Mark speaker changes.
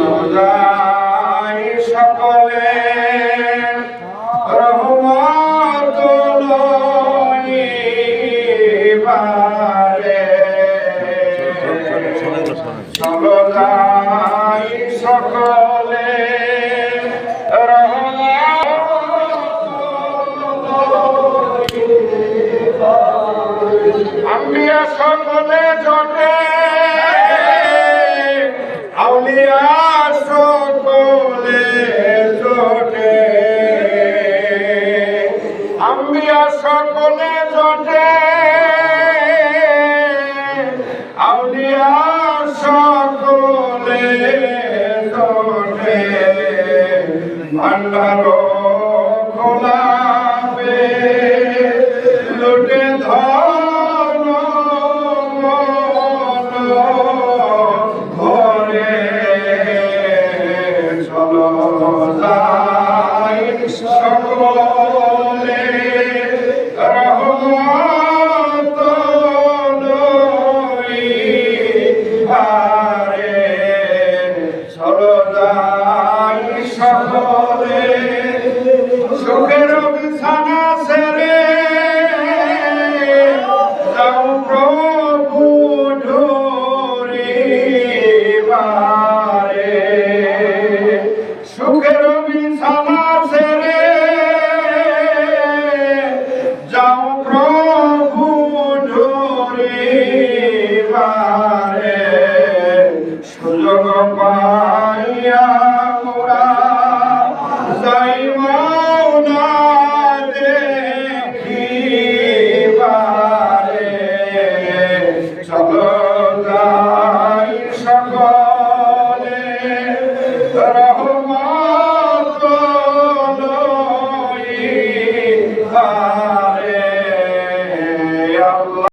Speaker 1: রোজাই সকলে রহমত পারে সকলে লম্বিয়া সকলে জটে। আউলিয়া সকলে জটে। ভান্ডার খোলা। come Shalom. ঘর